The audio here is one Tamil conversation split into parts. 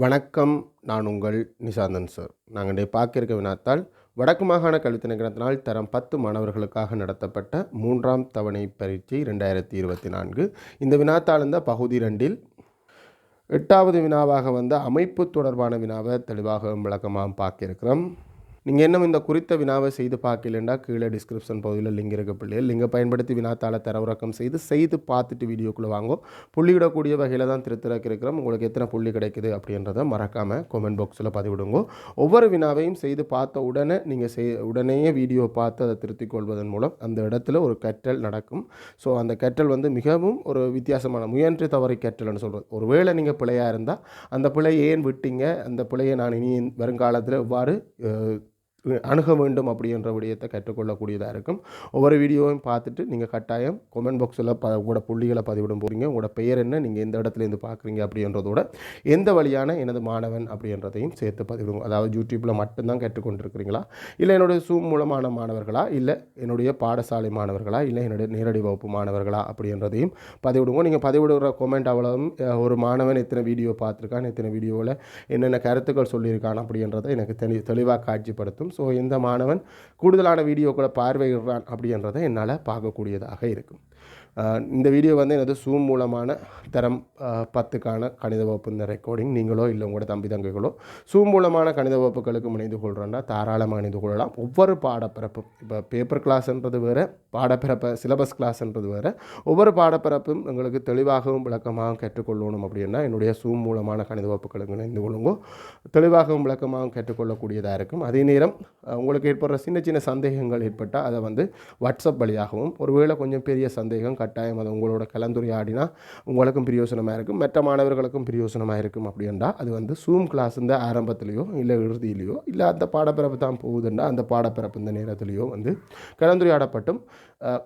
வணக்கம் நான் உங்கள் நிசாந்தன் சார். நாங்கள் இன்றைய பார்க்கிருக்க வினாத்தால் வடக்கு மாகாண கல்வி திணைக்களத்தினால் தரம் பத்து மாணவர்களுக்காக நடத்தப்பட்ட மூன்றாம் தவணை பரீட்சை ரெண்டாயிரத்தி இருபத்தி நான்கு. இந்த வினாத்தாள் இந்த பகுதி ரெண்டில் எட்டாவது வினாவாக வந்த அமைப்பு தொடர்பான வினாவை தெளிவாக விளக்கமாக பார்க்கிருக்கிறோம். நீங்கள் இன்னும் இந்த குறித்த வினாவை செய்து பார்க்கலண்டா? கீழே டிஸ்கிரிப்ஷன் பகுதியில் லிங்க் இருக்க பிள்ளைகள் லிங்கை பயன்படுத்தி வினாத்தாள தரவிறக்கம் செய்து செய்து பார்த்துட்டு வீடியோக்குள்ளே வாங்கோ. புள்ளியிடக்கூடிய வகையில் தான் திருத்திறக்க இருக்கிறோம். உங்களுக்கு எத்தனை புள்ளி கிடைக்குது அப்படின்றத மறக்காமல் கமெண்ட் பாக்ஸில் பதிவிடுங்க. ஒவ்வொரு வினாவையும் செய்து பார்த்த உடனே நீங்கள் செய் உடனேயே வீடியோ பார்த்து அதை திருத்திக் கொள்வதன் மூலம் அந்த இடத்துல ஒரு கற்றல் நடக்கும். ஸோ அந்த கற்றல் வந்து மிகவும் ஒரு வித்தியாசமான முயன்று தவறி கற்றல்னு சொல்கிறது ஒரு வேளை நீங்கள் பிழையாக இருந்தால் அந்த பிழையை ஏன் விட்டீங்க? அந்த பிழையை நான் இனி வருங்காலத்தில் எவ்வாறு அணுக வேண்டும் அப்படின்ற விடயத்தை கற்றுக்கொள்ளக்கூடியதாக இருக்கும். ஒவ்வொரு வீடியோவையும் பார்த்துட்டு நீங்கள் கட்டாயம் கமெண்ட் பாக்ஸில் ப உங்களோட புள்ளிகளை பதிவிடும் போகிறீங்க உங்களோட பெயர் என்ன நீங்கள் எந்த இடத்துலேருந்து பார்க்குறீங்க அப்படின்றதோட எந்த வழியான எனது மாணவன் அப்படின்றதையும் சேர்த்து பதிவிடுங்க. அதாவது யூடியூப்பில் மட்டும்தான் கற்றுக்கொண்டிருக்கிறீங்களா? இல்லை என்னுடைய சூம் மூலமான மாணவர்களா? இல்லை என்னுடைய பாடசாலை மாணவர்களா? இல்லை என்னுடைய நேரடி வகுப்பு மாணவர்களா? அப்படின்றதையும் பதிவிடுங்க. நீங்கள் பதிவிடுகிற கொமெண்ட் அவ்வளவும் ஒரு மாணவன் எத்தனை வீடியோ பார்த்துருக்கான் எத்தனை வீடியோவில் என்னென்ன கருத்துக்கள் சொல்லியிருக்கான் அப்படின்றத எனக்கு தெளி தெளிவாக காட்சிப்படுத்தும். ஸோ இந்த மாணவன் கூடுதலான வீடியோக்களை பார்வையிடுறான் அப்படின்றத என்னால் பார்க்கக்கூடியதாக இருக்கும். இந்த வீடியோ வந்து எனது சூம் மூலமான தரம் பத்துக்கான கணித வகுப்பு இந்த ரெக்கார்டிங் நீங்களோ இல்லை உங்களோட தம்பி தங்கைகளோ சூம் மூலமான கணித வகுப்புகளுக்கு இணைந்து கொள்கிறோன்னா தாராளமாக இணைந்து கொள்ளலாம். ஒவ்வொரு பாடப்பிறப்பும் இப்போ பேப்பர் கிளாஸ்ன்றது வேறு பாடப்பிறப்பை சிலபஸ் கிளாஸ்ன்றது வேறு ஒவ்வொரு பாடப்பிறப்பும் எங்களுக்கு தெளிவாகவும் விளக்கமாகவும் கற்றுக்கொள்ளணும் அப்படின்னா என்னுடைய சூம் மூலமான கணித வகுப்புகளுக்கு இணைந்து கொள்ளுங்கோ. தெளிவாகவும் விளக்கமாகவும் கற்றுக்கொள்ளக்கூடியதாக இருக்கும். அதே நேரம் உங்களுக்கு ஏற்படுற சின்ன சின்ன சந்தேகங்கள் ஏற்பட்டால் அதை வந்து வாட்ஸ்அப் வழியாகவும் ஒருவேளை கொஞ்சம் பெரிய சந்தேகம் கட்டாயம் அது உங்களோட கலந்துரையாடினா உங்களுக்கும் பிரயோசனமாக இருக்கும் மற்ற மாணவர்களுக்கும் பிரயோசனமாக இருக்கும் அப்படின்றா அது வந்து சூம் கிளாஸ் இந்த ஆரம்பத்திலேயோ இல்லை இறுதியிலையோ இல்லை அந்த பாடப்பிறப்பு தான் போகுதுன்னா அந்த பாடப்பிறப்பு இந்த நேரத்திலேயோ வந்து கலந்துரையாடப்பட்டும்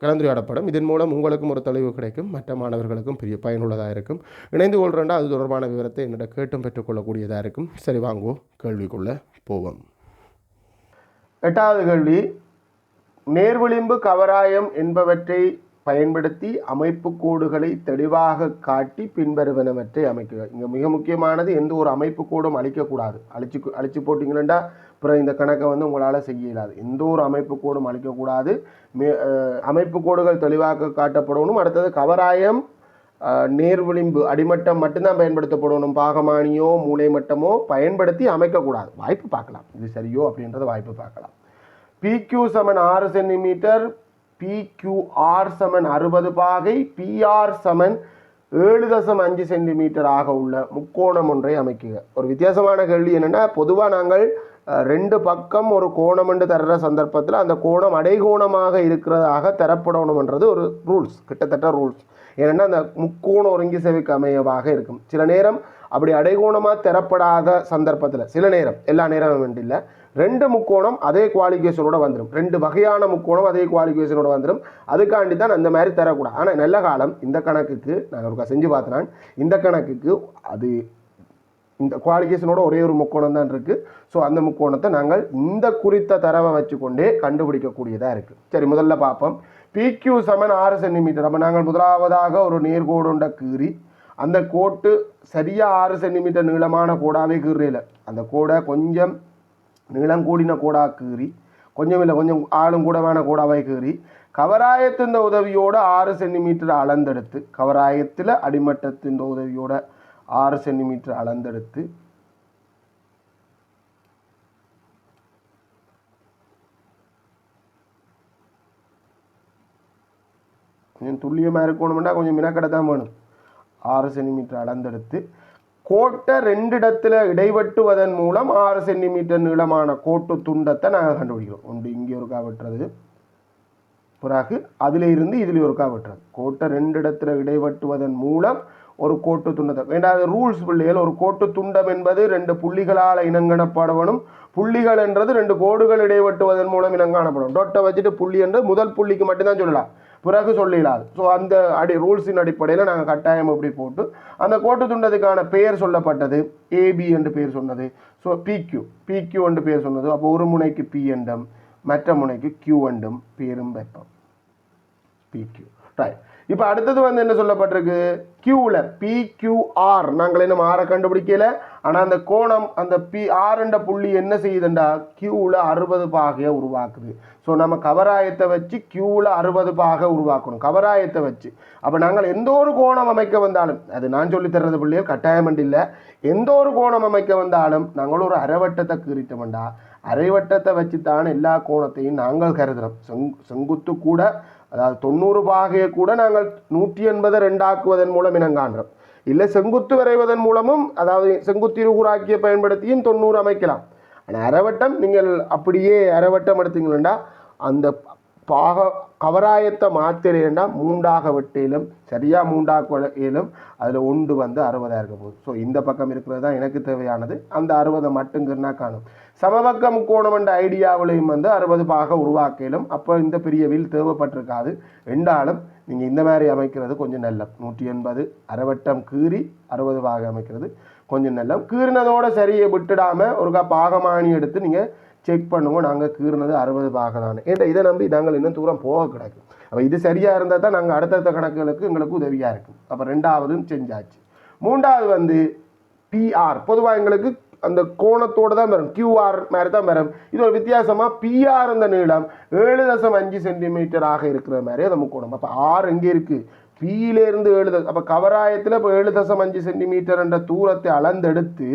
கலந்துரையாடப்படும். இதன் மூலம் உங்களுக்கும் ஒரு தெளிவு கிடைக்கும் மற்ற மாணவர்களுக்கும் பெரிய பயனுள்ளதாக இருக்கும் இணைந்து கொள்கிறேன்டா அது தொடர்பான விவரத்தை என்னிடம் கேட்டும் பெற்றுக்கொள்ளக்கூடியதாக இருக்கும் சரி வாங்கோ கேள்விக்குள்ளே போவோம். எட்டாவது கேள்வி நேர்விளிம்பு கவராயம் என்பவற்றை பயன்படுத்தி அமைப்பு கோடுகளை தெளிவாக காட்டி பின்வருவனவற்றை அமைக்க. இங்கே மிக முக்கியமானது எந்த ஒரு அமைப்பு கோடும் அழிக்கக்கூடாது. அழிச்சு அழிச்சு போட்டிங்களா அப்புறம் இந்த கணக்கை வந்து உங்களால் செய்ய இயலாது. எந்த ஒரு அமைப்பு கோடும் அழிக்கக்கூடாது. அமைப்பு கோடுகள் தெளிவாக காட்டப்படணும். அடுத்தது கவராயம் நேர்விளிம்பு அடிமட்டம் மட்டும்தான் பயன்படுத்தப்படணும். பாகமானியோ மூளை மட்டமோ பயன்படுத்தி அமைக்கக்கூடாது. வாய்ப்பு பார்க்கலாம். இது சரியோ அப்படின்றத வாய்ப்பு பார்க்கலாம். பிக்யூ சமன் ஆறு சென்டிமீட்டர் பிக்யூஆர் சமன் அறுபது பாகை பிஆர் சமன் ஏழு தசம் அஞ்சு சென்டிமீட்டர் ஆக உள்ள முக்கோணம் ஒன்றை அமைக்குக. ஒரு வித்தியாசமான கேள்வி என்னென்னா பொதுவாக நாங்கள் ரெண்டு பக்கம் ஒரு கோணம் என்று தர்ற சந்தர்ப்பத்தில் அந்த கோணம் அடைகோணமாக இருக்கிறதாக தரப்படணும்ன்றது ஒரு ரூல்ஸ் கிட்டத்தட்ட ரூல்ஸ் ஏன்னா அந்த முக்கோண ஒருங்கி செவிக்கு அமையவாக இருக்கும். சில நேரம் அப்படி அடைகோணமாக தரப்படாத சந்தர்ப்பத்தில் சில நேரம் எல்லா நேரமும் வேண்டியில்லை ரெண்டு முக்கோணம் அதே குவாலிஃபிகேஷனோட வந்துடும் ரெண்டு வகையான முக்கோணம் அதே குவாலிஃபிகேஷனோட வந்துடும் அதுக்காண்டி தான் அந்த மாதிரி தரக்கூடாது. ஆனால் நல்ல காலம். இந்த கணக்குக்கு நான் ஒரு செஞ்சு பார்த்தேன் இந்த கணக்குக்கு அது இந்த குவாலிஃபிகேஷனோட ஒரே ஒரு முக்கோணம் தான் இருக்குது ஸோ அந்த முக்கோணத்தை நாங்கள் இந்த குறித்த தரவை வச்சுக்கொண்டே கண்டுபிடிக்கக்கூடியதாக இருக்குது சரி முதல்ல பார்ப்போம். பிக்யூ சமன் ஆறு சென்டிமீட்டர் அப்போ நாங்கள் முதலாவதாக ஒரு நேர்கோடுண்ட கீறி அந்த கோட்டு சரியாக ஆறு சென்டிமீட்டர் நீளமான கோடாகவே கீறல அந்த கோடை கொஞ்சம் நீளம் கூடின கூடா கீறி கொஞ்சம் இல்லை கொஞ்சம் ஆளும் கூடவான கூடாவை கீறி கவராயத்தின் உதவியோட ஆறு சென்டிமீட்டர் அளந்தெடுத்து கவராயத்தில் அடிமட்டத்தின் உதவியோட ஆறு சென்டிமீட்டர் அளந்தெடுத்து கொஞ்சம் துல்லியமாக இருக்கணும்னா கொஞ்சம் மினக்கடை தான் வேணும். ஆறு சென்டிமீட்டர் அளந்தெடுத்து கோட்டை ரெண்டு இடத்துல இடைவெட்டுவதன் மூலம் ஆறு சென்டிமீட்டர் நீளமான கோட்டு துண்டத்தை நாங்கள் கண்டுபிடிக்கிறோம். ஒன்று இங்கே ஒருக்கா வெட்டுறது பிறகு அதில் இருந்து இதில் ஒருக்கா வெட்டுறது. கோட்டை ரெண்டு இடத்துல இடைவெட்டுவதன் மூலம் ஒரு கோட்டு துண்டத்தை வேண்டாத ரூல்ஸ் பிள்ளைகள் ஒரு கோட்டு துண்டம் என்பது ரெண்டு புள்ளிகளால் இனங்கணப்படவனும் புள்ளிகள் என்றது ரெண்டு கோடுகள் இடைவெட்டுவதன் மூலம் இனங்காணப்படும் டொட்டை வச்சுட்டு புள்ளி என்று முதல் புள்ளிக்கு மட்டும்தான் சொல்லலாம். பிறகு சொல்லிடாது ஸோ அந்த அடி ரூல்ஸின் அடிப்படையில் நாங்கள் கட்டாயம் இப்படி போட்டு அந்த கோட்டு துண்டத்துக்கான பெயர் சொல்லப்பட்டது. ஏபி என்று பெயர் சொன்னது. ஸோ பிக்யூ பிக்யூ என்று பெயர் சொன்னது. அப்போ ஒரு முனைக்கு பி என்றும் மற்ற முனைக்கு கியூ என்றும் பேரும் வைப்போம். பிக்யூ ரைட் இப்போ அடுத்தது வந்து என்ன சொல்லப்பட்டிருக்கு? கியூவில் பிக்யூஆர் நாங்கள் இன்னும் ஆரை கண்டுபிடிக்கல. ஆனால் அந்த கோணம் அந்த பி ஆறுண்ட புள்ளி என்ன செய்யுதுண்டா? கியூவில் அறுபது பாகையை உருவாக்குது. ஸோ நம்ம கவராயத்தை வச்சு கியூவில் அறுபது பாகை உருவாக்கணும். கவராயத்தை வச்சு. அப்போ நாங்கள் எந்த ஒரு கோணம் அமைக்க வந்தாலும் அது நான் சொல்லி தர்றது பிள்ளையோ கட்டாயம் இல்லை. எந்த ஒரு கோணம் அமைக்க வந்தாலும் நாங்கள் ஒரு அரைவட்டத்தை கீறிட்டோம்டா அரைவட்டத்தை வச்சு தான் எல்லா கோணத்தையும் நாங்கள் கருதுகிறோம் செங் செங்குத்து கூட அதாவது தொண்ணூறு பாகையை கூட நாங்கள் நூற்றி எண்பதை ரெண்டாக்குவதன் மூலம் இனங்காண்றோம். இல்லை செங்குத்து வரைவதன் மூலமும் அதாவது செங்குத்து இருகூறாக்கிய பயன்படுத்தியும் தொண்ணூறு அமைக்கலாம். ஆனால் அரைவட்டம் நீங்கள் அப்படியே அரைவட்டம் எடுத்தீங்கன்னா அந்த பாக கவராயத்தை மாத்திரேண்டா மூண்டாக வெட்டிலும் சரியாக மூண்டாக இயலும் அதில் ஒன்று வந்து அறுபதாக இருக்க போகுது. ஸோ இந்த பக்கம் இருக்கிறது தான் எனக்கு தேவையானது. அந்த அறுபதை மட்டுங்கிறனா காணும். சமபக்க முக்கோணம் என்ற ஐடியாவிலையும் வந்து அறுபது பாக உருவாக்கிலும் அப்போ இந்த பெரிய வில் தேவைப்பட்டிருக்காது. என்றாலும் நீங்கள் இந்த மாதிரி அமைக்கிறது கொஞ்சம் நல்லம். நூற்றி எண்பது அரைவட்டம் கீறி அறுபது பாகம் அமைக்கிறது கொஞ்சம் நல்லம். கீறினதோட சரியை விட்டுடாமல் ஒருக்கா பாகமானி எடுத்து நீங்கள் செக் பண்ணுவோம் நாங்கள் கீறினது அறுபது பாகம் தானே ஏன்டா இதை நம்பி நாங்கள் இன்னும் தூரம் போக கிடக்கு. அப்போ இது சரியாக இருந்தால் தான் நாங்கள் அடுத்தடுத்த கணக்குகளுக்கு எங்களுக்கு உதவியாக இருக்கும். அப்போ ரெண்டாவதும் செஞ்சாச்சு மூன்றாவது வந்து பிஆர் பொதுவாக எங்களுக்கு அந்த கோணத்தோடு தான் வரும். கியூஆர் மாதிரி தான் வரும். இது ஒரு வித்தியாசமாக பிஆர் அந்த நீளம் ஏழு தசம் அஞ்சு சென்டிமீட்டராக இருக்கிற மாதிரி அது முக்கோணம் அப்போ ஆர் எங்கே இருக்குது பியிலேருந்து ஏழு தசம். அப்போ கவராயத்தில் இப்போ ஏழு தசம் அஞ்சு சென்டிமீட்டர் என்ற தூரத்தை அளந்தெடுத்து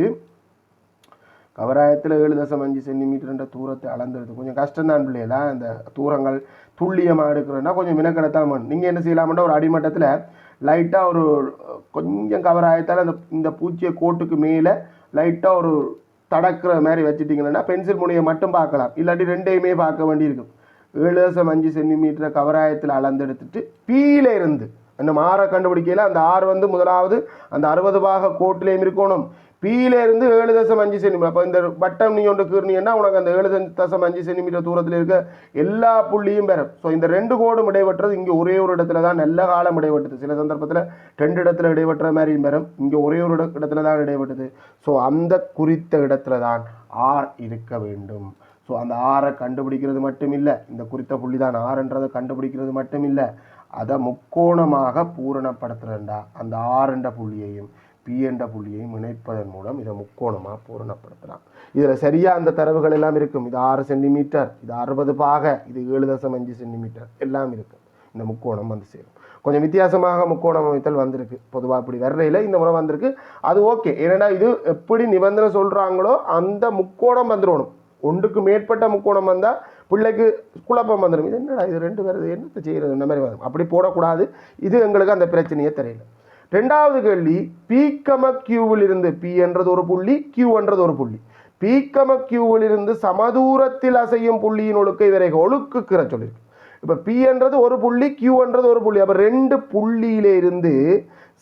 கவராயத்தில் ஏழு தசம் அஞ்சு சென்டிமீட்டர் என்ற தூரத்தை அளந்தெடுத்து கொஞ்சம் கஷ்டம்தான் பிள்ளைகளா இந்த தூரங்கள் துல்லியமாக எடுக்கிறோன்னா கொஞ்சம் மினக்கெடுத்தான் வேணும். நீங்கள் என்ன செய்யலாம்னா ஒரு அடிமட்டத்தில் லைட்டாக ஒரு கொஞ்சம் கவராயத்தால் அந்த இந்த பூச்சியை கோட்டுக்கு மேலே லைட்டாக ஒரு தடக்கிற மாதிரி வச்சுட்டிங்கன்னா பென்சில் முனையை மட்டும் பார்க்கலாம். இல்லாட்டி ரெண்டையுமே பார்க்க வேண்டியிருக்கும். ஏழு தசம் அஞ்சு சென்டிமீட்டரை கவராயத்தில் அளந்தெடுத்துட்டு பீல இருந்து அந்த மாற கண்டுபிடிக்கையில் அந்த ஆறு வந்து முதலாவது அந்த அறுபது பாக கோட்டிலையும் இருக்கணும். பீல ஏழு தசம் அஞ்சு சென்டிமீட்டர். அப்போ இந்த வட்டம் நீ ஒன்று கீர்னீங்கன்னா உனக்கு அந்த ஏழு தசம் அஞ்சு சென்டிமீட்டர் தூரத்தில் இருக்க எல்லா புள்ளியும் பெறும். ஸோ இந்த ரெண்டு கோடும் இடைவெட்டுறது இங்கே ஒரே ஒரு இடத்துல தான் நல்ல காலம் இடைவெட்டுது சில சந்தர்ப்பத்தில் ரெண்டு இடத்துல இடைவெட்டுற மாதிரியும் பெறும். இங்கே ஒரே ஒரு இட- இடத்துல தான் இடைவெட்டுது ஸோ அந்த குறித்த இடத்துல தான் ஆர் இருக்க வேண்டும். ஸோ அந்த ஆரை கண்டுபிடிக்கிறது மட்டும் இல்லை இந்த குறித்த புள்ளி தான் ஆறுன்றதை கண்டுபிடிக்கிறது மட்டும் இல்லை அதை முக்கோணமாக பூரணப்படுத்துகிறண்டா அந்த ஆறுன்ற புள்ளியையும். பி என்ற புள்ளியையும் இணைப்பதன் மூலம் இதை முக்கோணமாக பூரணப்படுத்தலாம். இதில் சரியாக அந்த தரவுகள் எல்லாம் இருக்கும். இது ஆறு சென்டிமீட்டர் இது அறுபது பாக இது ஏழு தசம் அஞ்சு சென்டிமீட்டர் எல்லாம் இருக்கும். இந்த முக்கோணம் வந்து சேரும். கொஞ்சம் வித்தியாசமாக முக்கோணம் அமைத்தல் வந்திருக்கு. பொதுவாக இப்படி வர்றையில் இந்த முறை வந்திருக்கு. அது ஓகே. ஏன்னா இது எப்படி நிபந்தனை சொல்கிறாங்களோ அந்த முக்கோணம் வந்துடணும் ஒன்றுக்கு மேற்பட்ட முக்கோணம் வந்தால் பிள்ளைக்கு குழப்பம் வந்துடும் இது என்னடா இது ரெண்டு வருது என்னத்தை செய்கிறது இந்த மாதிரி வரும். அப்படி போடக்கூடாது. இது எங்களுக்கு அந்த பிரச்சனையே தெரியல. ரெண்டாவது கேள்வி பீக்கம கியூவில் இருந்து பி என்றது ஒரு புள்ளி கியூ என்றது ஒரு புள்ளி. பீக்கம கியூவில் இருந்து சமதூரத்தில் அசையும் புள்ளியின் ஒழுக்கை விரைக ஒழுக்குக்கிற சொல்லியிருக்கு இப்போ பி என்றது ஒரு புள்ளி கியூ என்றது ஒரு புள்ளி. அப்போ ரெண்டு புள்ளியிலே இருந்து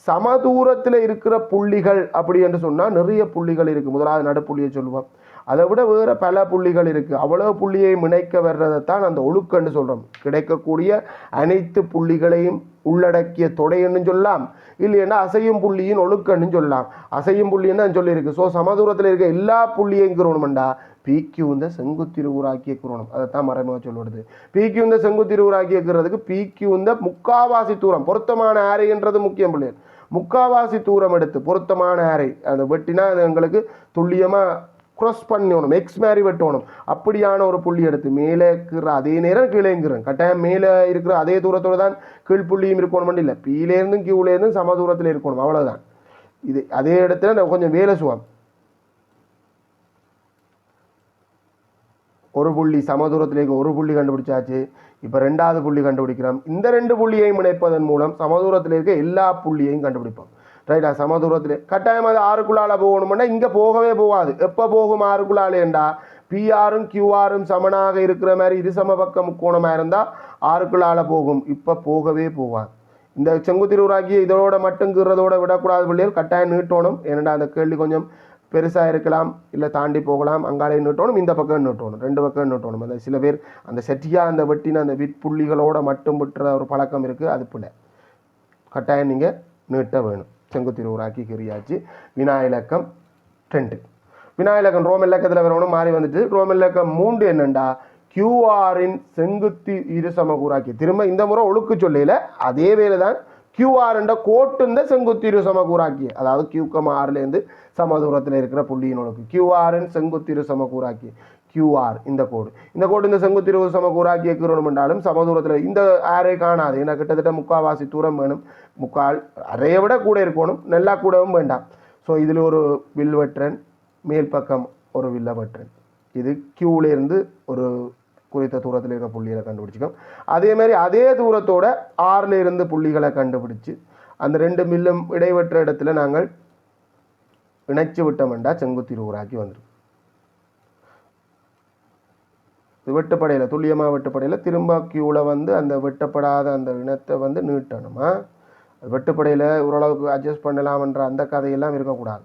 சமதூரத்தில் இருக்கிற புள்ளிகள் அப்படி என்று சொன்னால் நிறைய புள்ளிகள் இருக்குது முதலாவது நடுப்புள்ளியை சொல்லுவோம். அதை விட வேறு பல புள்ளிகள் இருக்குது அவ்வளோ புள்ளியை இணைக்க வர்றதைத்தான் அந்த ஒழுக்கன்னு சொல்கிறோம் கிடைக்கக்கூடிய அனைத்து புள்ளிகளையும் உள்ளடக்கிய தொடைன்னு சொல்லலாம் இல்லைன்னா அசையும் புள்ளியின் ஒழுக்கன்னு சொல்லலாம். அசையும் புள்ளின்னு தான் சொல்லியிருக்கு. ஸோ சமதூரத்தில் இருக்க எல்லா புள்ளியையும் கிரோணம்டா பிக்யூ இந்த செங்குத்திருவுராக்கிய குரோணம் அதைத்தான் மறைமுக சொல்லுவது பிக்யூ இந்த செங்குத்திருவுராக்கியக்கிறதுக்கு பிக்யூ இந்த முக்காவாசி தூரம். பொருத்தமான ஆரைன்றது முக்கியம் பிள்ளைகள் முக்காவாசி தூரம் எடுத்து பொருத்தமான ஆரை அதை வெட்டினா அது எங்களுக்கு துல்லியமாக க்ராஸ் பண்ணணும் எக்ஸ் மாதிரி வெட்டணும். அப்படியான ஒரு புள்ளி எடுத்து மேலே இருக்கிற அதே நேரம் கீழேங்கிறோம் கட்டாயம் மேலே இருக்கிற அதே தூரத்தோடு தான் கீழ் புள்ளியும் இருக்கணும் இல்லை. பீலேருந்தும் கியூலேருந்தும் சம தூரத்தில் இருக்கணும். அவ்வளோதான் இது அதே இடத்துல நான் கொஞ்சம் வேலை சுவம் ஒரு புள்ளி சமதூரத்திலேக்கு ஒரு புள்ளி கண்டுபிடிச்சாச்சு. இப்போ ரெண்டாவது புள்ளி கண்டுபிடிக்கிறோம். இந்த ரெண்டு புள்ளியையும் இணைப்பதன் மூலம் சமதூரத்தில் இருக்க எல்லா புள்ளியையும் கண்டுபிடிப்போம். ரைட்டா சமதூரத்தில் கட்டாயம் அது ஆறுக்குள்ளால் போகணும்னா இங்கே போகவே போகாது எப்போ போகும் ஆறுக்குள்ளாலேண்டா பிஆரும் கியூஆரும் சமனாக இருக்கிற மாதிரி இரு சமபக்க முக்கோணமாக இருந்தால் ஆறுக்குள்ளால் போகும் இப்போ போகவே போகாது இந்த செங்குத்திருவுராக்கிய இதோட மட்டுங்கிறதோட விடக்கூடாது பிள்ளைகள் கட்டாயம் நீட்டணும் ஏன்னா அந்த கேள்வி கொஞ்சம் பெருசாக இருக்கலாம் இல்லை தாண்டி போகலாம் அங்காலே நீட்டணும் இந்த பக்கம் நீட்டணும் ரெண்டு பக்கம் நீட்டணும் அந்த சில பேர் அந்த செட்டியாக அந்த வெட்டின அந்த விட்புள்ளிகளோட மட்டும் விட்டுற ஒரு பழக்கம் இருக்குது அது பிள்ளை கட்டாயம் நீங்கள் நீட்ட வேணும் செங்குத்திருவுராக்கி கிரியாச்சு வினா இலக்கம் ரெண்டு. வினா இலக்கம் ரோம் இலக்கத்தில் வரணும் மாறி வந்துட்டு ரோம் இலக்கம் மூன்று என்னண்டா? கியூஆரின் செங்குத்தி இரு சமகூராக்கி திரும்ப இந்த முறை ஒழுக்கு சொல்லையில் அதே வேலை தான் கியூஆர் என்ற செங்குத்தி செங்குத்திரு சமகூராக்கி அதாவது கியூக்கம் ஆறுலேருந்து சம தூரத்தில் இருக்கிற ஒழுக்கு. கியூஆரின் செங்குத்திரு சமகூராக்கி கியூஆர் இந்த கோடு இந்த கோடு இந்த செங்குத்திரு சமகூராக்கிய கீரோணம் என்றாலும் சம தூரத்தில் இந்த ஆரை காணாது. ஏன்னா கிட்டத்தட்ட முக்காவாசி தூரம் வேணும். முக்கால் அதையை விட கூட இருக்கணும். நல்லா கூடவும் வேண்டாம். ஸோ இதில் ஒரு வில் மேல் பக்கம் ஒரு வில்லவற்றன். இது கியூல ஒரு குறித்த தூரத்தில் இருக்க புள்ளிகளை கண்டுபிடிச்சிக்கோம். அதே மாதிரி அதே தூரத்தோட ஆறில் இருந்து புள்ளிகளை கண்டுபிடிச்சு அந்த ரெண்டு மில்லும் இடைவெற்ற இடத்துல நாங்கள் இணைச்சு விட்டோம்டா செங்குத்திரு ஊராக்கி வந்துடும் இது வெட்டுப்படையில் துல்லியமாக வெட்டுப்படையில் திரும்ப கியூவில் வந்து அந்த வெட்டப்படாத அந்த இனத்தை வந்து நீட்டணுமா? அது வெட்டுப்படையில் ஓரளவுக்கு அட்ஜஸ்ட் பண்ணலாம்ன்ற அந்த கதையெல்லாம் இருக்கக்கூடாது.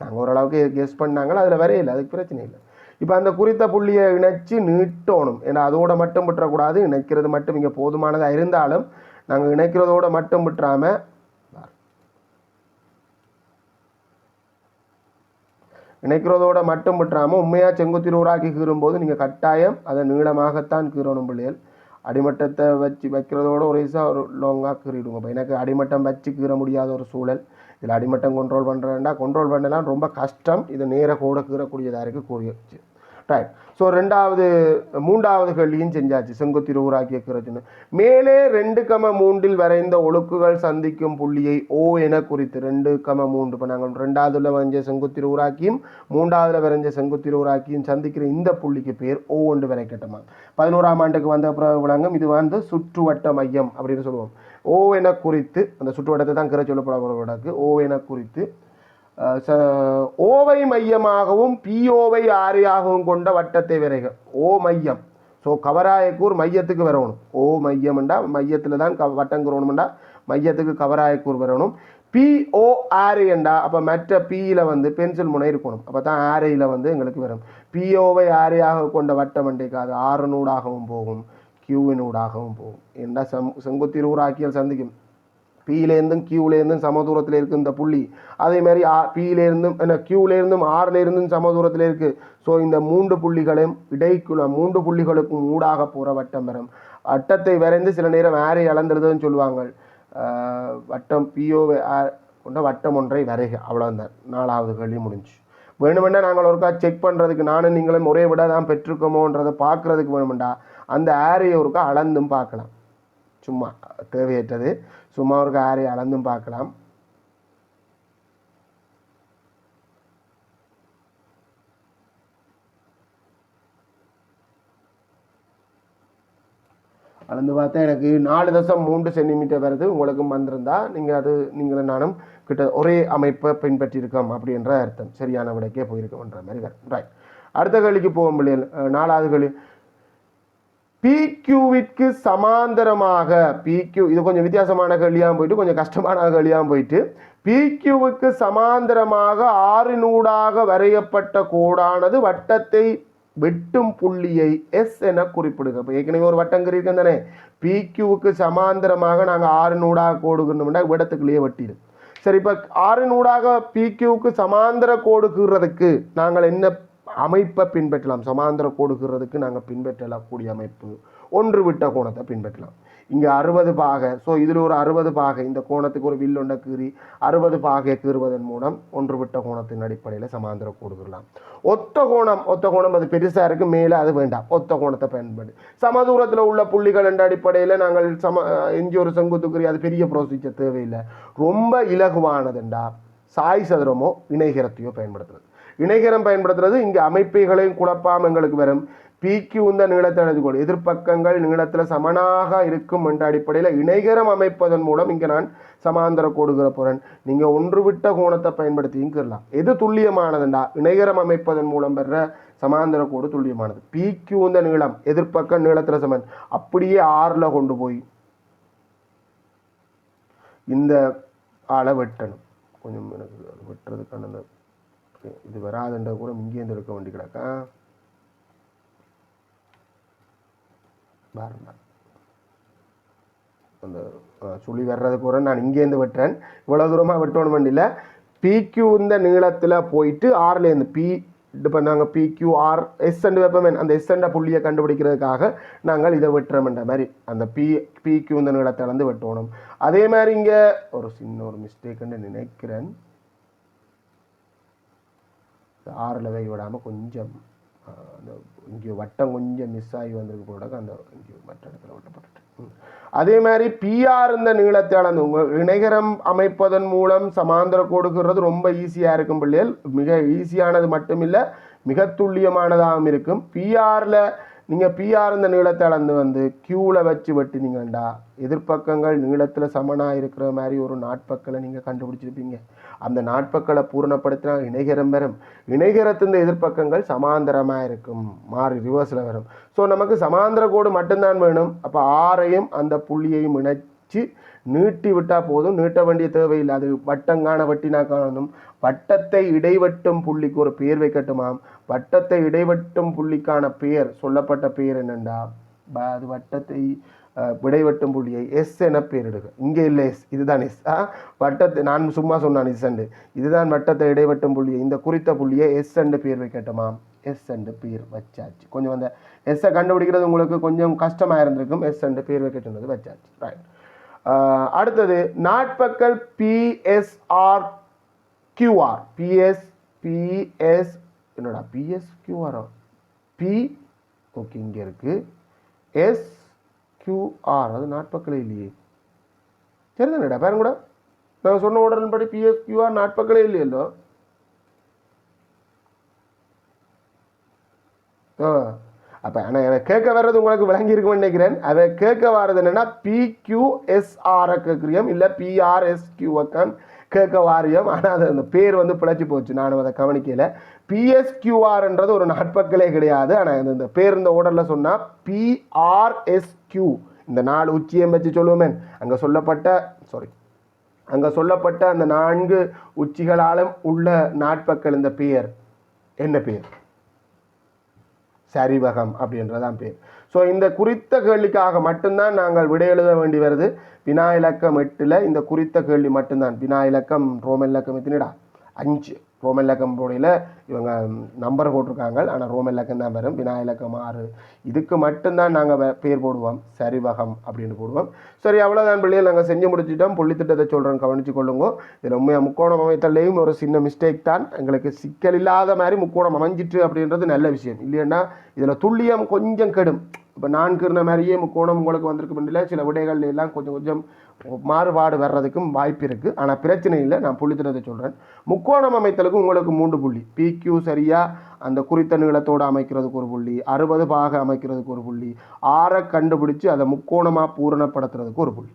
நாங்கள் ஓரளவுக்கு கெஸ் பண்ணாங்களோ? அதில் வரையில அதுக்கு பிரச்சனை இல்லை. இப்போ அந்த குறித்த புள்ளியை இணைச்சி நீட்டணும். ஏன்னா அதோட மட்டும் விட்டுறக்கூடாது. இணைக்கிறது மட்டும் இங்கே போதுமானதாக இருந்தாலும் நாங்கள் இணைக்கிறதோட மட்டும் விட்டுறாமல் இணைக்கிறதோட மட்டும் விட்டுறாமல் உண்மையாக செங்குத்திரு ஊராக்கி கீறும்போது நீங்கள் கட்டாயம் அதை நீளமாகத்தான் கீறணும் பிள்ளைகள். அடிமட்டத்தை வச்சு வைக்கிறதோட ஒரு ஈஸாக ஒரு லாங்காக கீறிடுங்க. இப்போ எனக்கு அடிமட்டம் வச்சு கீற முடியாத ஒரு சூழல். இதில் அடிமட்டம் கண்ட்ரோல் பண்ணுறேன்டா கண்ட்ரோல் பண்ணலாம். ரொம்ப கஷ்டம். இது நேர கூட கீறக்கூடியதாக இருக்குது கூறியச்சு ரைட் ஸோ ரெண்டாவது மூன்றாவது கேள்வியும் செஞ்சாச்சு. செங்குத்திரு ஊராக்கிய கீறச்சுன்னு மேலே ரெண்டு கம மூன்றில் வரைந்த ஒழுக்குகள் சந்திக்கும் புள்ளியை ஓ என குறித்து ரெண்டு கம மூன்று. இப்போ நாங்கள் ரெண்டாவதுல வரைஞ்ச செங்குத்திரு ஊராக்கியும் மூன்றாவதுல வரைஞ்ச செங்குத்திரு ஊராக்கியும் சந்திக்கிற இந்த புள்ளிக்கு பேர் ஓ ஒன்று வரைக்கட்டுமா? பதினோராம் ஆண்டுக்கு வந்த அப்புறம் விளங்கும் இது வந்து சுற்றுவட்ட மையம் அப்படின்னு சொல்லுவோம். ஓ என குறித்து அந்த சுற்றுவட்டத்தை தான் கிற சொல்லப்பட ஓ என குறித்து ஓவை மையமாகவும் பிஓவை ஆரியாகவும் கொண்ட வட்டத்தை வரைக. ஓ மையம். ஸோ கவராயக்கூர் மையத்துக்கு வரணும். ஓ மையம்ண்டா மையத்தில் தான் க வட்டங்கிறோணும்டா மையத்துக்கு கவராயக்கூர் வரணும். பிஓ ஆரியண்டா அப்போ மற்ற பியில் வந்து பென்சில் முனை இருக்கணும். அப்போ தான் ஆரையில் வந்து எங்களுக்கு வரும். பிஓவை ஆரையாக கொண்ட வட்டம் அண்டைக்கு அது ஆறு நூடாகவும் போகும் கியூவினூடாகவும் போகும். ஏண்டா செம் செங்குத்தி ஊராக்கியல் சந்திக்கும்? பியிலேருந்தும் கியூலேருந்தும் சம தூரத்தில் இருக்கு இந்த புள்ளி. அதே மாதிரி ஆ பியிலேருந்தும் என்ன கியூலேருந்தும் ஆறிலேருந்தும் சம தூரத்தில் இருக்கு. ஸோ இந்த மூன்று புள்ளிகளையும் இடைக்குள்ள மூன்று புள்ளிகளுக்கும் ஊடாக போகிற வட்டம் வரும். வட்டத்தை வரைந்து சில நேரம் ஆரை அளந்துருதுன்னு சொல்லுவாங்க வட்டம் பிஓ கொண்ட வட்டம் ஒன்றை வரைக. அவ்வளோதான் நாலாவது கேள்வி முடிஞ்சு. வேணுமெண்டா நாங்கள் ஒருக்கா செக் பண்ணுறதுக்கு நானும் நீங்களும் ஒரே விட தான் பெற்றிருக்கோமோன்றதை பார்க்குறதுக்கு வேணுமெண்டா அந்த ஆரையை ஒருக்கா அளந்தும் பார்க்கலாம். சும்மா தேவையற்றது. சும்மா ஒரு காரை அளந்தும் பார்க்கலாம். அளந்து பார்த்தா எனக்கு நாலு தசம் மூன்று சென்டிமீட்டர் வருது உங்களுக்கும் வந்திருந்தா நீங்கள் அது நீங்களும் நானும் கிட்ட ஒரே அமைப்பை பின்பற்றியிருக்கோம் அப்படின்ற அர்த்தம். சரியான விடைக்கே போயிருக்கோம்ன்ற மாதிரி வரும். ரைட் அடுத்த கேள்விக்கு போகும் பிள்ளைகள். நாலாவது கேள்வி. பிக்யூவிற்கு சமாந்தரமாக பிக்யூ இது கொஞ்சம் வித்தியாசமான கேள்வியாக போயிட்டு கொஞ்சம் கஷ்டமான கேள்வியாக போயிட்டு பிக்யூவுக்கு சமாந்தரமாக ஆறினூடாக வரையப்பட்ட கோடானது வட்டத்தை வெட்டும் புள்ளியை எஸ் என குறிப்பிடுங்க. இப்போ ஏற்கனவே ஒரு வட்டம் கறியிருக்கேன் தானே. பிக்யூவுக்கு சமாந்தரமாக நாங்கள் ஆறு நூடாக கோடுகிறோம்னா விடத்துக்குள்ளேயே வெட்டிடு. சரி இப்போ ஆறு நூடாக பிக்யூவுக்கு சமாந்தர கோடு நாங்கள் என்ன அமைப்பை பின்பற்றலாம். சமாந்திர கோடு நாங்கள் பின்பற்றக்கூடிய அமைப்பு. ஒன்று விட்ட கோணத்தை பின்பற்றலாம். இங்கே அறுபது பாகை. ஸோ இதில் ஒரு அறுபது பாகை. இந்த கோணத்துக்கு ஒரு வில்லொண்ட கீறி அறுபது பாகை கீறுவதன் மூலம் ஒன்று விட்ட கோணத்தின் அடிப்படையில் சமாந்திர கோடு ஒத்த கோணம் ஒத்த கோணம் அது பெருசாக இருக்கு மேலே அது வேண்டாம். ஒத்த கோணத்தை பயன்படு. சமதூரத்தில் உள்ள புள்ளிகள் என்ற அடிப்படையில் நாங்கள் சம எஞ்சி ஒரு செங்குத்துக்குறி அது பெரிய ப்ரொசீஜர் தேவையில்லை. ரொம்ப இலகுவானதுண்டா சாய் சதுரமோ இணைகரத்தையோ பயன்படுத்துறது. இணைகரம் பயன்படுத்துறது இங்கே அமைப்புகளையும் குழப்பாம எங்களுக்கு வரும். பிக்கு உந்த நீளத்தை எழுதிக்கொள் எதிர்ப்பக்கங்கள் நீளத்தில் சமனாக இருக்கும் என்ற அடிப்படையில் இணைகரம் அமைப்பதன் மூலம் இங்கே நான் சமாந்தர கோடுகிற போகிறேன் நீங்கள் ஒன்று விட்ட கோணத்தை பயன்படுத்தியும் கீறலாம் எது துல்லியமானதுண்டா? இணைகரம் அமைப்பதன் மூலம் பெற சமாந்தர கோடு துல்லியமானது. பிக்கு உந்த நீளம் எதிர்ப்பக்கம் நீளத்தில் சமன். அப்படியே ஆறில் கொண்டு போய் இந்த ஆளை வெட்டணும். கொஞ்சம் எனக்கு வெட்டுறதுக்கான இது வராதுன்ற கூட இங்கேருந்து எடுக்க வேண்டி கிடக்கா? பாருங்க. அந்த சுழி வர்றதுக்கு கூட நான் இங்கேருந்து வெட்டுறேன். இவ்வளோ தூரமாக வெட்டணும் வேண்டியில் பிக்யூ இந்த நீளத்தில் போயிட்டு ஆறுலேருந்து பி இப்போ நாங்கள் பிக்யூஆர் எஸ் அண்ட் வெப்பமேன் அந்த எஸ் அண்ட புள்ளியை கண்டுபிடிக்கிறதுக்காக நாங்கள் இதை வெட்டுறோம்ன்ற மாதிரி. அந்த பி பிக்யூ இந்த நீளத்தை வந்து வெட்டணும். அதே மாதிரி இங்கே ஒரு சின்ன ஒரு மிஸ்டேக்குன்னு நினைக்கிறேன். ஆறில் வை விடாமல் கொஞ்சம் அந்த இங்கே வட்டம் கொஞ்சம் மிஸ் ஆகி வந்திருக்கு கூட அந்த இங்கே மற்ற இடத்துல விட்டப்பட்டு அதே மாதிரி பிஆர் இந்த நீளத்தை அளந்து உங்கள் இணைகரம் அமைப்பதன் மூலம் சமாந்திர கொடுக்கிறது ரொம்ப ஈஸியாக இருக்கும் பிள்ளைகள். மிக ஈஸியானது மட்டுமில்லை மிக துல்லியமானதாகவும் இருக்கும். பிஆரில் நீங்கள் பிஆர் இந்த நீளத்தை அளந்து வந்து க்யூவில் வச்சு வெட்டினீங்கண்டா எதிர்ப்பக்கங்கள் நீளத்தில் சமனாக இருக்கிற மாதிரி ஒரு நாட்பக்களை நீங்கள் கண்டுபிடிச்சிருப்பீங்க. அந்த நாட்பக்களை பூரணப்படுத்தினா இணைகரம் வரும். இணைகரத்தின் எதிர்ப்பக்கங்கள் சமாந்தரமாக இருக்கும். மாறி ரிவர்ஸில் வரும். ஸோ நமக்கு சமாந்தர கோடு மட்டும்தான் வேணும். அப்போ ஆறையும் அந்த புள்ளியையும் இணைச்சு நீட்டி விட்டால் போதும். நீட்ட வேண்டிய தேவையில்லை. அது வட்டங்கான வட்டினா காணும். வட்டத்தை இடைவட்டும் புள்ளிக்கு ஒரு பெயர் வைக்கட்டுமாம். வட்டத்தை இடைவட்டும் புள்ளிக்கான பெயர் சொல்லப்பட்ட பெயர் என்னென்றா ப- அது வட்டத்தை இடைவட்டும் புள்ளியை எஸ் என பெயரிடுக இங்கே இல்லை எஸ் இதுதான் எஸ் ஆ? வட்டத்தை நான் சும்மா சொன்னான் எஸ் அண்டு இதுதான் வட்டத்தை இடைவட்டும் புள்ளியை இந்த குறித்த புள்ளியை எஸ் அண்டு பெயர் வைக்கட்டுமாம். எஸ் அண்டு பேர் வச்சாச்சு. கொஞ்சம் அந்த எஸ்ஸை கண்டுபிடிக்கிறது உங்களுக்கு கொஞ்சம் கஷ்டமாக இருந்திருக்கும். எஸ் அண்டு பேர் வைக்கட்டுன்றது வச்சாச்சு. ரைட் அடுத்தது நாட்பக்கல் பிஎஸ்ஆர் கியூஆர் பிஎஸ் பிஎஸ் என்னடா பிஎஸ் கியூஆரா பி ஓகே இங்கே இருக்குது எஸ் கியூஆர் அது நாட்பக்கலே இல்லையே. சரிதானடா பாருங்க கூட? நான் சொன்ன உடன்படி பிஎஸ் கியூஆர் நாட்பக்கலே இல்லையல்லோ ஆ. அப்போ ஆனால் அதை கேட்க வர்றது உங்களுக்கு விளங்கியிருக்கும்னு நினைக்கிறேன். அதை கேட்க வர்றது என்னென்னா பிக்யூஎஸ்ஆரை கேட்குறியம் இல்லை பிஆர்எஸ்கியூவக்கான் கேட்க வாரியம். ஆனால் அது அந்த பேர் வந்து பிழைச்சி போச்சு. நானும் அதை கவனிக்கல. பிஎஸ்கியூஆர்ன்றது ஒரு நாட்பக்களே கிடையாது. ஆனால் இந்த பேர் இந்த ஓர்டரில் சொன்னால் பிஆர்எஸ்கியூ இந்த நாலு உச்சியை வச்சு சொல்லுவோமே அங்கே சொல்லப்பட்ட சாரி அங்கே சொல்லப்பட்ட அந்த நான்கு உச்சிகளாலும் உள்ள நாட்பக்கள் இந்த பெயர் என்ன பெயர் சரிவகம் அப்படின்றதான் பேர். ஸோ இந்த குறித்த கேள்விக்காக மட்டும்தான் நாங்கள் விடை எழுத வேண்டி வருது. வினா இலக்கம் எட்டில் இந்த குறித்த கேள்வி மட்டும்தான். வினா இலக்கம் ரோமன் இலக்கம் எத்தினடா அஞ்சு. ரோம இலக்கம் போடையில் இவங்க நம்பர் போட்டிருக்காங்க. ஆனால் ரோம இலக்கம் தான் வரும். வினா இலக்கம் ஆறு. இதுக்கு மட்டும்தான் நாங்கள் பேர் போடுவோம். சரிவகம் அப்படின்னு போடுவோம். சரி அவ்வளோதான் பிள்ளைகள். நாங்கள் செஞ்சு முடிச்சிட்டோம். புள்ளித்திட்டத்தை சொல்கிறோம் கவனிச்சு கொள்ளுங்க. இதில் உண்மையாக முக்கோணம் அமைத்தல்லையும் ஒரு சின்ன மிஸ்டேக் தான். எங்களுக்கு சிக்கல் இல்லாத மாதிரி முக்கோணம் அமைஞ்சிட்டு அப்படின்றது நல்ல விஷயம். இல்லைன்னா இதில் துல்லியம் கொஞ்சம் கெடும். இப்போ நான்கு இருந்த மாதிரியே முக்கோணம் உங்களுக்கு வந்திருக்கு முன்னில சில விடைகள் எல்லாம் கொஞ்சம் கொஞ்சம் மாறுபாடு வர்றதுக்கும் வாய்ப்பு இருக்குது ஆனால் பிரச்சனை இல்லை நான் புள்ளித்திட்டத்தை சொல்கிறேன் முக்கோணம் அமைத்தலுக்கு உங்களுக்கு மூன்று புள்ளி. பிக்யூ சரியாக அந்த குறித்த நீளத்தோடு அமைக்கிறதுக்கு ஒரு புள்ளி. அறுபது பாக அமைக்கிறதுக்கு ஒரு புள்ளி. ஆறை கண்டுபிடிச்சு அதை முக்கோணமாக பூரணப்படுத்துறதுக்கு ஒரு புள்ளி.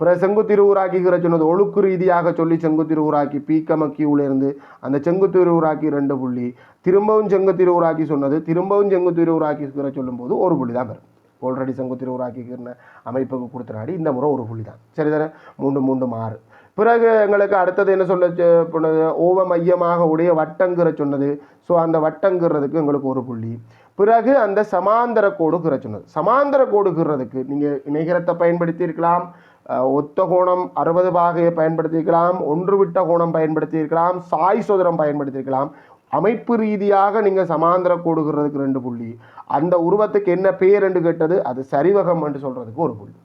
பிற செங்குத்திருவுராக்கிங்கிற சொன்னது ஒழுக்கு ரீதியாக சொல்லி செங்குத்திருவுராக்கி பீக்கம கியூலேருந்து அந்த செங்குத்திருவுராக்கி ரெண்டு புள்ளி திரும்பவும் செங்குத்திருவுராக்கி சொன்னது திரும்பவும் செங்குத்திருவுராக்கிங்கிற சொல்லும்போது ஒரு புள்ளி தான் வரும் ஆல்ரெடி செங்குத்திருவுராக்கிங்கிற அமைப்புக்கு கொடுத்தனாடி இந்த முறை ஒரு புள்ளி தான் சரிதானே? மூன்று மூன்று ஆறு. பிறகு எங்களுக்கு அடுத்தது என்ன சொல்ல போனது? ஓவ மையமாக உடைய வட்டங்கிற சொன்னது. ஸோ அந்த வட்டங்கிறதுக்கு எங்களுக்கு ஒரு புள்ளி. பிறகு அந்த சமாந்தர கோடுகிற சொன்னது. சமாந்தர கோடுகிறதுக்கு நீங்கள் இணைகரத்தை பயன்படுத்தி இருக்கலாம் ஒத்த கோணம் அறுபது பாகையை பயன்படுத்தியிருக்கலாம் ஒன்று விட்ட கோணம் பயன்படுத்தியிருக்கலாம் சாய் சோதரம் பயன்படுத்தியிருக்கலாம். அமைப்பு ரீதியாக நீங்கள் சமாந்திர கோடுகிறதுக்கு ரெண்டு புள்ளி. அந்த உருவத்துக்கு என்ன பேர் என்று கேட்டது அது சரிவகம் என்று சொல்கிறதுக்கு ஒரு புள்ளி.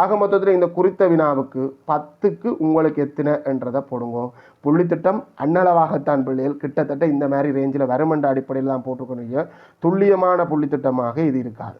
ஆக மொத்தத்தில் இந்த குறித்த வினாவுக்கு பத்துக்கு உங்களுக்கு எத்தனை என்றதை போடுங்க. புள்ளித்திட்டம் அன்னளவாகத்தான் பிள்ளைகள் கிட்டத்தட்ட இந்த மாதிரி ரேஞ்சில் வருமென்ற அடிப்படையில் தான் போட்டுக்கொண்டீங்க துல்லியமான புள்ளித்திட்டமாக இது இருக்காது.